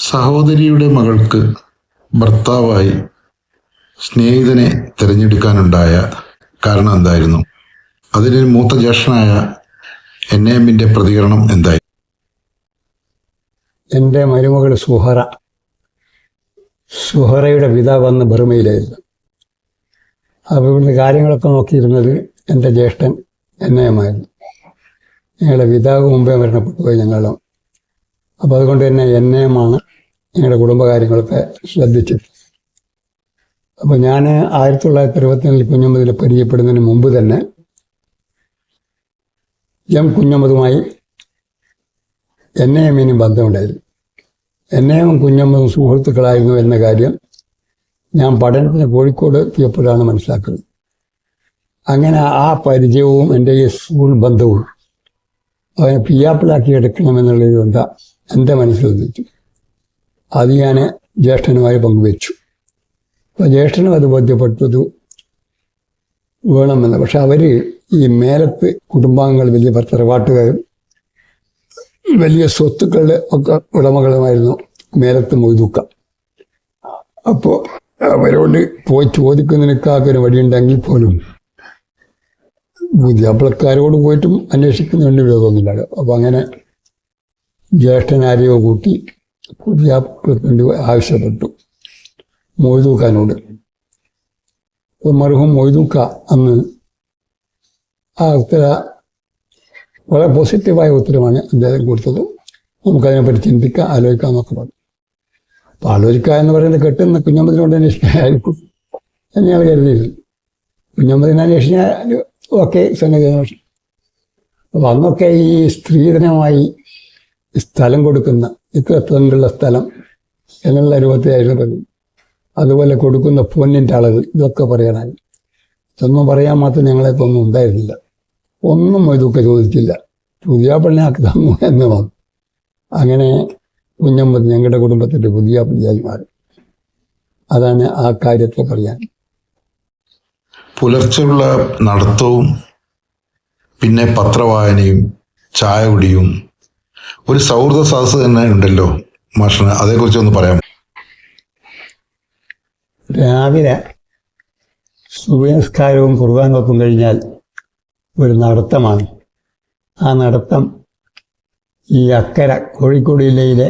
സഹോദരിയുടെ മകൾക്ക് ഭർത്താവായി സ്നേഹിതനെ തിരഞ്ഞെടുക്കാനുണ്ടായ കാരണം എന്തായിരുന്നു? അതിന് മൂത്ത ജ്യേഷ്ഠനായ എൻ എമ്മിന്റെ പ്രതികരണം എന്തായി? എന്റെ മരുമകൾ സുഹറ. സുഹറയുടെ പിതാവ് അന്ന് ബർമയിലായിരുന്നു. അപ്പോൾ ഇവിടുന്ന് കാര്യങ്ങളൊക്കെ നോക്കിയിരുന്നത് എന്റെ ജ്യേഷ്ഠൻ എന്നയമായിരുന്നു. ഞങ്ങളുടെ പിതാവ് മുമ്പേ മരണപ്പെട്ടു പോയി ഞങ്ങളും അപ്പോൾ അതുകൊണ്ട് തന്നെ എന്നെയുമാണ് ഞങ്ങളുടെ കുടുംബകാര്യങ്ങളൊക്കെ ശ്രദ്ധിച്ചത്. അപ്പോൾ ഞാൻ ആയിരത്തി തൊള്ളായിരത്തി അറുപത്തിനാലിൽ കുഞ്ഞമ്മതിൽ പരിചയപ്പെടുന്നതിന് മുമ്പ് തന്നെ എം കുഞ്ഞമ്മതുമായി എന്നെയും ഇനിയും ബന്ധമുണ്ടായിരുന്നു. എന്നെയും കുഞ്ഞമ്മതും സുഹൃത്തുക്കളായിരുന്നു എന്ന കാര്യം ഞാൻ പഠനത്തിന് കോഴിക്കോട് എത്തിയപ്പോഴാണ് മനസ്സിലാക്കുന്നത്. അങ്ങനെ ആ പരിചയവും എന്റെ ഈ സ്കൂൾ ബന്ധവും അവനെ പിയാപ്പിളാക്കി എടുക്കണമെന്നുള്ളത് കൊണ്ട് എന്റെ മനസ്സിൽ ഉദിച്ചു അത് ഞാൻ ജ്യേഷ്ഠനുമായി പങ്കുവെച്ചു. അപ്പോൾ ജ്യേഷ്ഠനും അത് ബോധ്യപ്പെട്ടത് വേണമെന്ന്. പക്ഷെ അവർ ഈ മേലത്ത് കുടുംബാംഗങ്ങൾ വലിയ തറവാട്ടുകാരും വലിയ സ്വത്തുക്കളുടെ ഒക്കെ ഉടമകളുമായിരുന്നു മേലത്ത് മൊയ്തുക്ക അപ്പോൾ അവരോട് പോയി ചോദിക്കുന്നതിനൊക്കെ വഴിയുണ്ടെങ്കിൽ പോലും പുതിയാപ്പിളക്കാരോട് പോയിട്ടും അന്വേഷിക്കുന്നതിന് വിരോധമൊന്നുമില്ല. അപ്പോൾ അങ്ങനെ ജ്യേഷ്ഠനാരെയോ കൂട്ടി പുതിയാപ്പിളത്തിന്റെ ആവശ്യപ്പെട്ടു. മൊയ്തൂക്കാനോട് മറുഹം മൊയ്തൂക്ക അന്ന് ആ ഉത്തര വളരെ പോസിറ്റീവായ ഉത്തരമാണ് അദ്ദേഹം കൊടുത്തത്. നമുക്കതിനെപ്പറ്റി ചിന്തിക്കാം ആലോചിക്കാം എന്നൊക്കെ പറഞ്ഞു. അപ്പോൾ ആലോചിക്കുക എന്ന് പറയുന്നത് കെട്ടുന്ന കുഞ്ഞമ്പതിനോട് അന്വേഷിക്കാനായിരിക്കും എന്ന് ഞങ്ങൾ കരുതിയിരുന്നു കുഞ്ഞമ്പതിനെ അന്വേഷിച്ചാൽ ഓക്കെ സംഗതി അപ്പോൾ അന്നൊക്കെ ഈ സ്ത്രീധനമായി സ്ഥലം കൊടുക്കുന്ന ഇത്ര തണ്ടുള്ള സ്ഥലം എന്നുള്ള രൂപത്തിലായിരുന്നു പറഞ്ഞു അതുപോലെ കൊടുക്കുന്ന പൊന്നിന്റെ അളവ് ഇതൊക്കെ പറയാനായി ഇതൊന്നും പറയാൻ മാത്രം ഞങ്ങളെ ഒന്നും ഉണ്ടായിരുന്നില്ല. ഒന്നും ഇതൊക്കെ ചോദിച്ചില്ല. പുതിയ പള്ളിയാക്കി തന്നു എന്ന് മാത്രം. അങ്ങനെ കുഞ്ഞമ്മത് ഞങ്ങളുടെ കുടുംബത്തിന്റെ പുതിയ പള്ളിയായി അതാണ് ആ കാര്യത്തെ പറയാൻ. പുലർച്ചെയുള്ള നടത്തവും പിന്നെ പത്രവായനയും ചായ കുടിയും ഒരു സൗഹൃദ സദസ്സ് തന്നെ ഉണ്ടല്ലോ മാഷിന് അതേക്കുറിച്ച് ഒന്ന് പറയാം രാവിലെ സുബനസ്കാരവും വെപ്പും കഴിഞ്ഞാൽ ഒരു നടത്തമാണ്. ആ നടത്തം ഈ അക്കര കോഴിക്കോട് ജില്ലയിലെ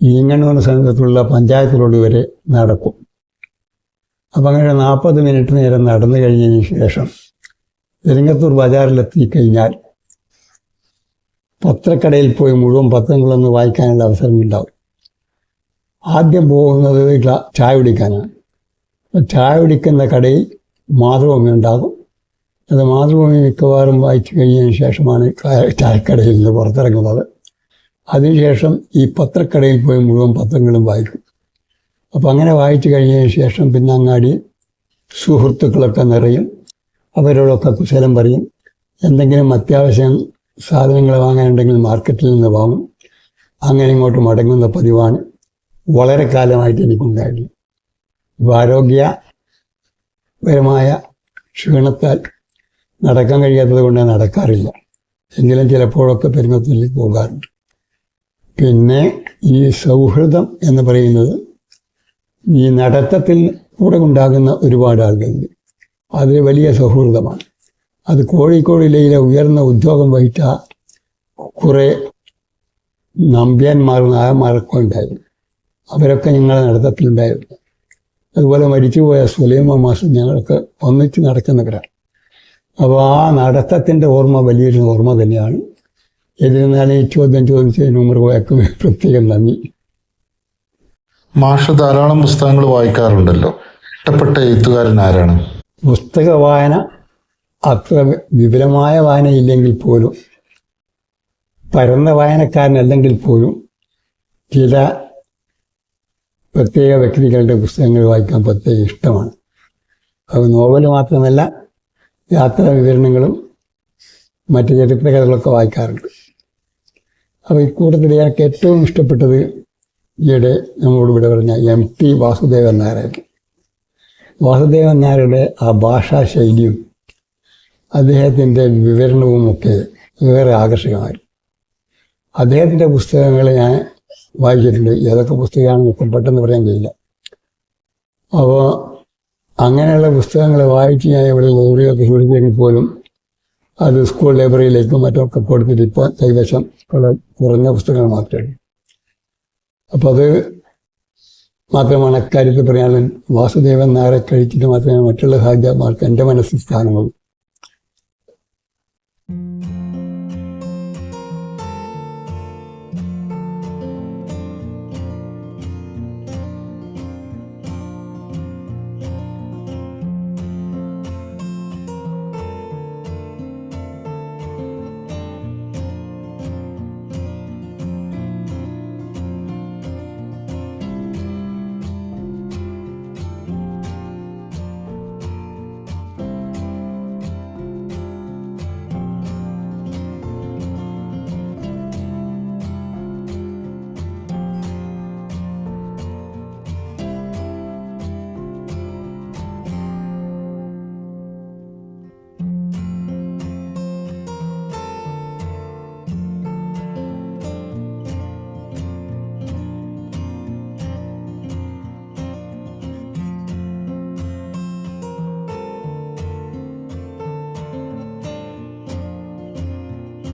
ഈങ്ങണ്ണൂർ സമീപത്തുള്ള പഞ്ചായത്ത് റോഡ് വരെ നടക്കും. അപ്പം അങ്ങനെ നാൽപ്പത് മിനിറ്റ് നേരം നടന്നു കഴിഞ്ഞതിന് ശേഷം തിരുങ്ങത്തൂർ ബജാറിലെത്തി കഴിഞ്ഞാൽ പത്രക്കടയിൽ പോയി മുഴുവൻ പത്രങ്ങളൊന്ന് വായിക്കാനുള്ള അവസരം ഉണ്ടാവും ആദ്യം പോകുന്നത് ചായ കുടിക്കാനാണ്. ചായ കുടിക്കുന്ന കടയിൽ മാതൃഭൂമി ഉണ്ടാകും. അത് മാതൃഭൂമി മിക്കവാറും വായിച്ചു കഴിഞ്ഞതിന് ശേഷമാണ് ചായക്കടയിൽ നിന്ന് പുറത്തിറങ്ങുന്നത്. അതിനുശേഷം ഈ പത്രക്കടയിൽ പോയി മുഴുവൻ പത്രങ്ങളും വായിക്കും. അപ്പം അങ്ങനെ വായിച്ചു കഴിഞ്ഞതിന് ശേഷം പിന്നെ അങ്ങാടി സുഹൃത്തുക്കളൊക്കെ നിറയും. അവരോടൊക്കെ കുശലം പറയും. എന്തെങ്കിലും അത്യാവശ്യം സാധനങ്ങൾ വാങ്ങാനുണ്ടെങ്കിൽ മാർക്കറ്റിൽ നിന്ന് വാങ്ങും. അങ്ങനെ ഇങ്ങോട്ട് മടങ്ങുന്ന പതിവാണ് വളരെ കാലമായിട്ട് എനിക്കുണ്ടായിരുന്നു ഇപ്പോൾ ആരോഗ്യപരമായ ക്ഷീണത്താൽ നടക്കാൻ കഴിയാത്തത് കൊണ്ട് നടക്കാറില്ല. എങ്കിലും ചിലപ്പോഴൊക്കെ പെരുമത്തിൽ പോകാറുണ്ട്. പിന്നെ ഈ സൗഹൃദം എന്ന് പറയുന്നത് ഈ നടത്തത്തിൽ കൂടെ ഉണ്ടാകുന്ന ഒരുപാട് ആളുകളുണ്ട്. അത് വലിയ സൗഹൃദമാണ്. അത് കോഴിക്കോട് ജില്ലയിലെ ഉയർന്ന ഉദ്യോഗം വഹിച്ച കുറെ നമ്പ്യാന്മാർ നായന്മാരൊക്കെ ഉണ്ടായിരുന്നു അവരൊക്കെ ഞങ്ങളുടെ നടത്തത്തിലുണ്ടായിരുന്നു. അതുപോലെ മരിച്ചുപോയ സുലൈമ മാസം ഞങ്ങളൊക്കെ ഒന്നിച്ച് നടക്കുന്നവരാണ് അപ്പോൾ ആ നടത്തത്തിന്റെ ഓർമ്മ വലിയൊരു ഓർമ്മ തന്നെയാണ്. എന്നിരുന്നാലും ഈ ചോദ്യം ചോദിച്ചതിന് മൃഗവാക്കും പ്രത്യേകം നന്ദി. മാഷ് ധാരാളം പുസ്തകങ്ങൾ വായിക്കാറുണ്ടല്ലോ. ഇഷ്ടപ്പെട്ട എഴുത്തുകാരൻ ആരാണ്? പുസ്തക വായന അത്ര വിപുലമായ വായനയില്ലെങ്കിൽ പോലും പരന്ന വായനക്കാരനല്ലെങ്കിൽ പോലും ചില പ്രത്യേക വ്യക്തികളുടെ പുസ്തകങ്ങൾ വായിക്കാൻ പ്രത്യേക ഇഷ്ടമാണ്. അത് നോവൽ മാത്രമല്ല യാത്രാ വിവരണങ്ങളും മറ്റ് ചരിത്രകഥകളൊക്കെ വായിക്കാറുണ്ട്. അപ്പോൾ ഇക്കൂട്ടത്തിൽ എനിക്ക് ഏറ്റവും ഇഷ്ടപ്പെട്ടത് ഈയിടെ നമ്മളോട് ഇവിടെ പറഞ്ഞ എം ടി വാസുദേവൻ നായരായിരുന്നു. വാസുദേവൻ നായരുടെ ആ ഭാഷാ ശൈലിയും അദ്ദേഹത്തിന്റെ വിവരണവും ഒക്കെ വേറെ ആകർഷകമായി. അദ്ദേഹത്തിന്റെ പുസ്തകങ്ങൾ ഞാൻ വായിച്ചിട്ടുണ്ട്. ഏതൊക്കെ പുസ്തകമാണെന്ന് ഇപ്പം പെട്ടെന്ന് പറയാൻ കഴിയില്ല. അപ്പോൾ അങ്ങനെയുള്ള പുസ്തകങ്ങൾ വായിച്ച് ഞാൻ ഇവിടെ ലൈബ്രറിയൊക്കെ ചോദിച്ചെങ്കിൽ പോലും അത് സ്കൂൾ ലൈബ്രറിയിലേക്കും മറ്റൊക്കെ കൊടുത്തിട്ട് ഇപ്പോൾ കൈവശം ഉള്ള കുറഞ്ഞ പുസ്തകങ്ങൾ മാത്രമേ അപ്പോൾ അത് മാത്രമാണ് അക്കാര്യത്തിൽ പറയാനുള്ളത്. വാസുദേവൻ നായരെ കഴിച്ചിട്ട് മാത്രമേ മറ്റുള്ള സാഹിത്യമാർക്ക് എന്റെ മനസ്സിൽ സ്ഥാനമുള്ളൂ.